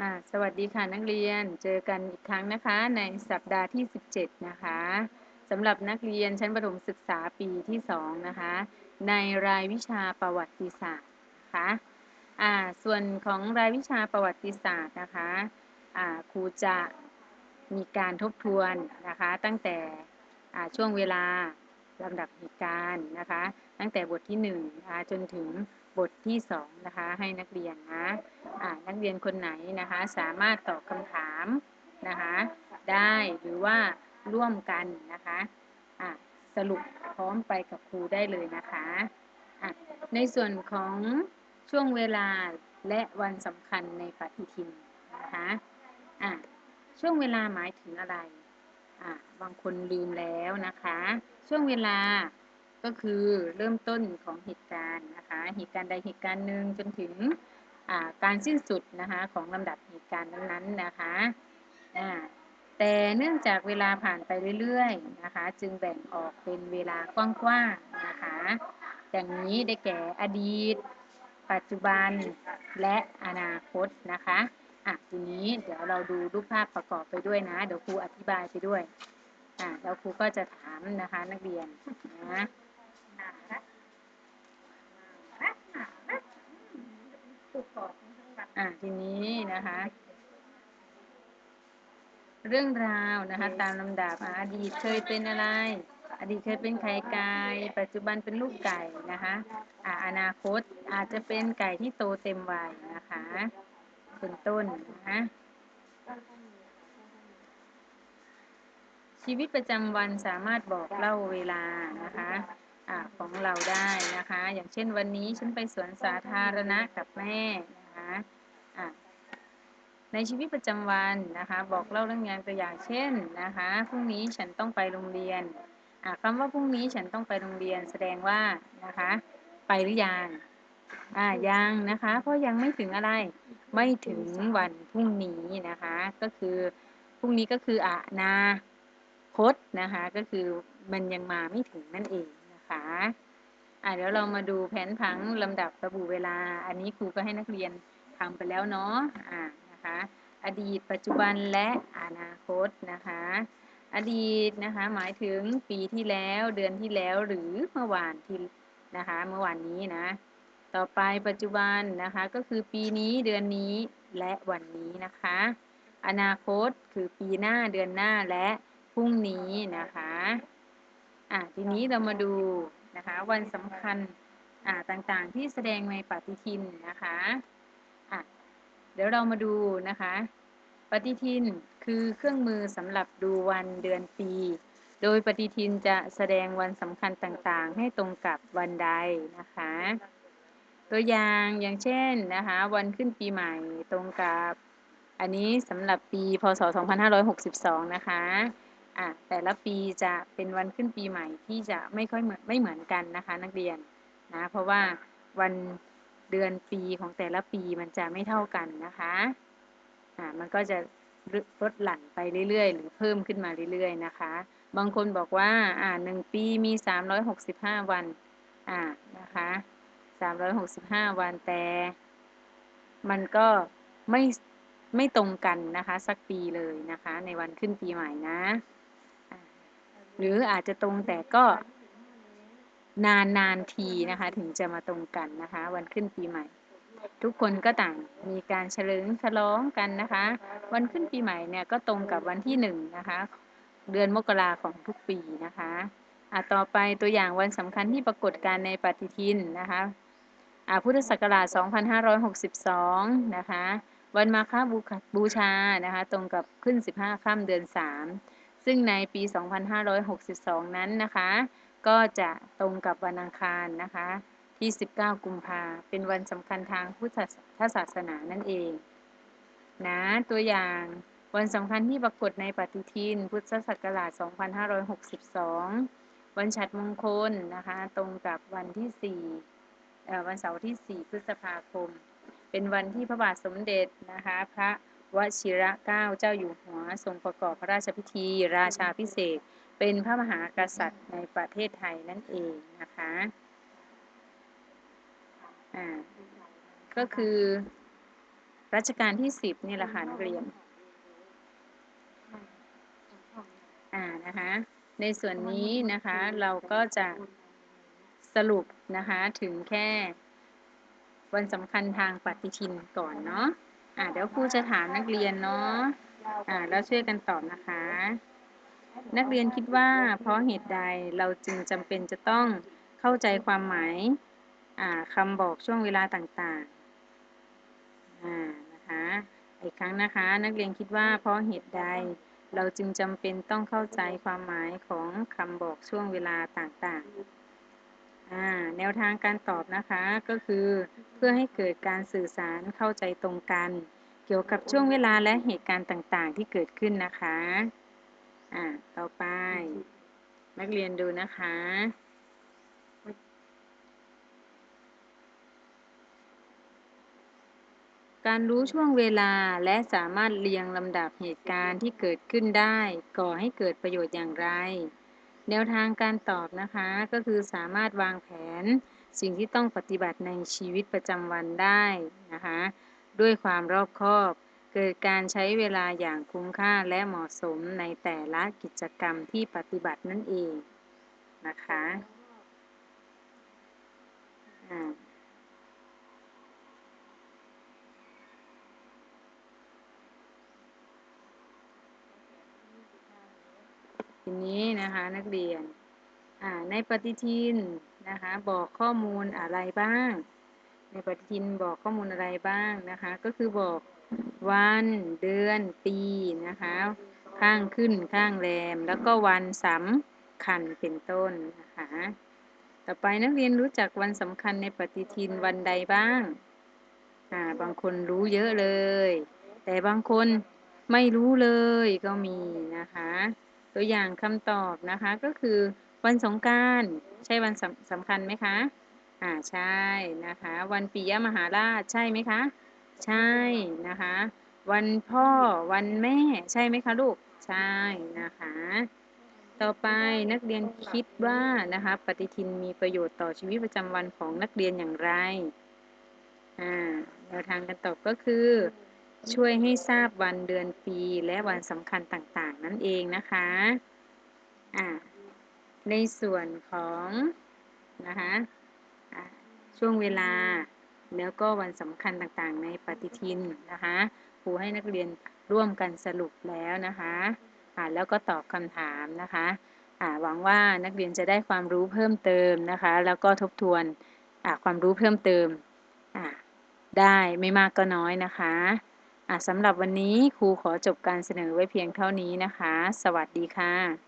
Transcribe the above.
อ่าสวัสดีค่ะนักเรียน เจอกันอีกครั้งนะคะ ในสัปดาห์ที่ 17 นะคะสำหรับนักเรียนชั้นประถมศึกษาปีที่ 2 นะคะ ในรายวิชาประวัติศาสตร์นะคะอ่าส่วนของรายวิชาประวัติศาสตร์นะคะอ่าครูจะมีการทบทวนนะคะ ตั้งแต่อ่าช่วงเวลาลำดับเหตุการณ์นะคะ ตั้งแต่บทที่1นะคะจนถึง บทที่2นะคะให้นักเรียนนะนักเรียนคนไหนนะคะสามารถตอบคำถามนะคะได้หรือว่าร่วมกันนะคะะสรุปพร้อมไปกับครูได้เลยนะคะะในส่วนของช่วงเวลาและวันสำคัญในปฏิทินนะคะะช่วงเวลาหมายถึงอะไร บางคนลืมแล้วนะคะ ช่วงเวลา ก็คือเริ่มต้นของเหตุการณ์นะคะ เหตุการณ์ใดเหตุการณ์หนึ่งจนถึงการสิ้นสุดนะคะของลำดับเหตุการณ์นั้นๆนะคะแต่เนื่องจากเวลาผ่านไปเรื่อยๆนะคะ จึงแบ่งออกเป็นเวลากว้างๆนะคะอย่างนี้ได้แก่อดีต ปัจจุบันและอนาคตนะคะอะทีนี้เดี๋ยวเราดูรูปภาพประกอบไปด้วยนะ เดี๋ยวครูอธิบายไปด้วยอะแล้วครูก็จะถามนะคะนักเรียนนะ อ่าทีนี้นะคะ เรื่องราวนะคะ ตามลำดับอดีตเคยเป็นอะไร อดีตเคยเป็นไข่ไก่ปัจจุบันเป็นลูกไก่นะคะอ่าอนาคตอาจจะเป็นไก่ที่โตเต็มวัยนะคะเป็นต้นนะชีวิตประจำวันสามารถบอกเล่าเวลานะคะ อของเราได้นะคะ อย่างเช่นวันนี้ฉันไปสวนสาธารณะกับแม่นะคะะในชีวิตประจำวันนะคะ บอกเล่าเรื่องงานตัวอย่างเช่นนะคะพรุ่งนี้ฉันต้องไปโรงเรียนคำว่าพรุ่งนี้ฉันต้องไปโรงเรียนแสดงว่านะคะ ไปหรือยังอ่ายังนะคะเพราะยังไม่ถึงอะไรไม่ถึงวันพรุ่งนี้นะคะ ก็คือพรุ่งนี้ก็คืออานาคตนะคะ ก็คือมันยังมาไม่ถึงนั่นเอง นะคะอ่าเดี๋ยวเรามาดูแผนผังลำดับระบุเวลา อันนี้ครูก็ให้นักเรียนทำไปแล้วเนาะอ่านะคะอดีตปัจจุบันและอนาคตนะคะ อดีตนะคะหมายถึงปีที่แล้วเดือนที่แล้วหรือเมื่อวานที่นะคะเมื่อวานนี้นะ ต่อไปปัจจุบันนะคะก็คือปีนี้เดือนนี้และวันนี้นะคะ อนาคตคือปีหน้าเดือนหน้าและพรุ่งนี้นะคะ อะทีนี้เรามาดูนะคะวันสำคัญอ่าต่างๆ ที่แสดงในปฏิทินนะคะอะเดี๋ยวเรามาดูนะคะ ปฏิทินคือเครื่องมือสำหรับดูวันเดือนปี โดยปฏิทินจะแสดงวันสำคัญต่างๆ ให้ตรงกับวันใดนะคะ ตัวอย่างอย่างเช่นนะคะวันขึ้นปีใหม่ตรงกับอันนี้สำหรับปีพศ 2562 นะคะ อะแต่ละปีจะเป็นวันขึ้นปีใหม่ที่จะไม่ค่อยเหมือนไม่เหมือนกันนะคะ นักเรียนนะเพราะว่าวันเดือนปีของแต่ละปีมันจะไม่เท่ากันนะคะอ่ามันก็จะลดหลั่นไปเรื่อยๆ หรือเพิ่มขึ้นมาเรื่อยๆนะคะ บางคนบอกว่าอ่าหนึ่งปีมี 365 วันอ่านะคะ365 วันแต่ มันก็ไม่ไม่ตรงกันนะคะ สักปีเลยนะคะ ในวันขึ้นปีใหม่นะ หรืออาจจะตรงแต่ก็นานนานทีนะคะ ถึงจะมาตรงกันนะคะ วันขึ้นปีใหม่ ทุกคนก็ต่างมีการเฉลิมฉลองกันนะคะ วันขึ้นปีใหม่เนี่ยก็ตรงกับวันที่หนึ่งนะคะ เดือนมกราของทุกปีนะคะอะต่อไปตัวอย่างวันสำคัญที่ปรากฏการในปฏิทินนะคะอะพุทธศักราช 2562 นะคะ วันมาฆบูชานะคะ ตรงกับขึ้น 15 ค่ำเดือน 3 ซึ่งในปี 2562 นั้นนะคะ ก็จะตรงกับวันอังคารนะคะ ที่ 19 กุมภาเป็นวันสำคัญทางพุทธศาสนานั่นเองนะตัวอย่างวันสำคัญที่ปรากฏในปฏิทิน พุทธศักราช 2562 วันฉัตรมงคลนะคะ ตรงกับวันที่ 4 วันเสาร์ที่ 4 พฤษภาคม เป็นวันที่พระบาทสมเด็จนะคะ พระ วชิระเก้าเจ้าอยู่หัวทรงประกอบพระราชพิธี ราชาพิเศษเป็นพระมหากษัตริย์ในประเทศไทยนั่นเองนะคะอ่าก็คือรัชกาลที่สิบนี่แหละค่ะนักเรียนอ่านะคะในส่วนนี้นะคะเราก็จะสรุปนะคะถึงแค่วันสำคัญทางปฏิทินก่อนเนาะ อ่าเดี๋ยวครูจะถามนักเรียนเนาะอ่าแล้วช่วยกันตอบนะคะ นักเรียนคิดว่าเพราะเหตุใดเราจึงจำเป็นจะต้องเข้าใจความหมายอะคำบอกช่วงเวลาต่างๆนะคะอีกครั้งนะคะ นักเรียนคิดว่าเพราะเหตุใดเราจึงจำเป็นต้องเข้าใจความหมายของคำบอกช่วงเวลาต่างๆ แนวทางการตอบนะคะก็คือเพื่อให้เกิดการสื่อสารเข้าใจตรงกัน เกี่ยวกับช่วงเวลาและเหตุการณ์ต่างๆ ที่เกิดขึ้นนะคะอ่าต่อไป นักเรียนดูนะคะ การรู้ช่วงเวลาและสามารถเรียงลำดับเหตุการณ์ที่เกิดขึ้นได้ ก่อให้เกิดประโยชน์อย่างไร แนวทางการตอบนะคะก็คือสามารถวางแผนสิ่งที่ต้องปฏิบัติในชีวิตประจำวันได้นะคะด้วยความรอบคอบ เกิดการใช้เวลาอย่างคุ้มค่าและเหมาะสมในแต่ละกิจกรรมที่ปฏิบัตินั่นเองนะคะ ทีนี้นะคะนักเรียนในปฏิทินนะคะบอกข้อมูลอะไรบ้าง ในปฏิทินบอกข้อมูลอะไรบ้างนะคะก็คือบอกวันเดือนปีนะคะข้างขึ้นข้างแรม แล้วก็วันสำคัญเป็นต้นนะคะต่อไปนักเรียนรู้จักวันสำคัญในปฏิทินวันใดบ้างอ่าบางคนรู้เยอะเลย แต่บางคนไม่รู้เลยก็มีนะคะ ตัวอย่างคำตอบนะคะก็คือวันสงการใช่วันสำสำคัญไหมคะ อ่าใช่นะคะ วันปียมหาราชใช่ไหมคะ ใช่นะคะ วันพ่อวันแม่ใช่ไหมคะลูก ใช่นะคะ ต่อไปนักเรียนคิดว่านะคะ ปฏิทินมีประโยชน์ต่อชีวิตประจำวันของนักเรียนอย่างไร อ่าแนวทางการตอบก็คือ ช่วยให้ทราบวันเดือนปีและวันสำคัญต่างๆ นั่นเองนะคะอ่าในส่วนของนะคะช่วงเวลาแล้วก็วันสำคัญต่างๆ ในปฏิทินนะคะครูให้นักเรียนร่วมกันสรุปแล้วนะคะอ่าแล้วก็ตอบคำถามนะคะอ่าหวังว่านักเรียนจะได้ความรู้เพิ่มเติมนะคะ แล้วก็ทบทวนอ่าความรู้เพิ่มเติมอ่าได้ไม่มากก็น้อยนะคะ สำหรับวันนี้ครูขอจบการเสนอไว้เพียงเท่านี้นะคะ สวัสดีค่ะ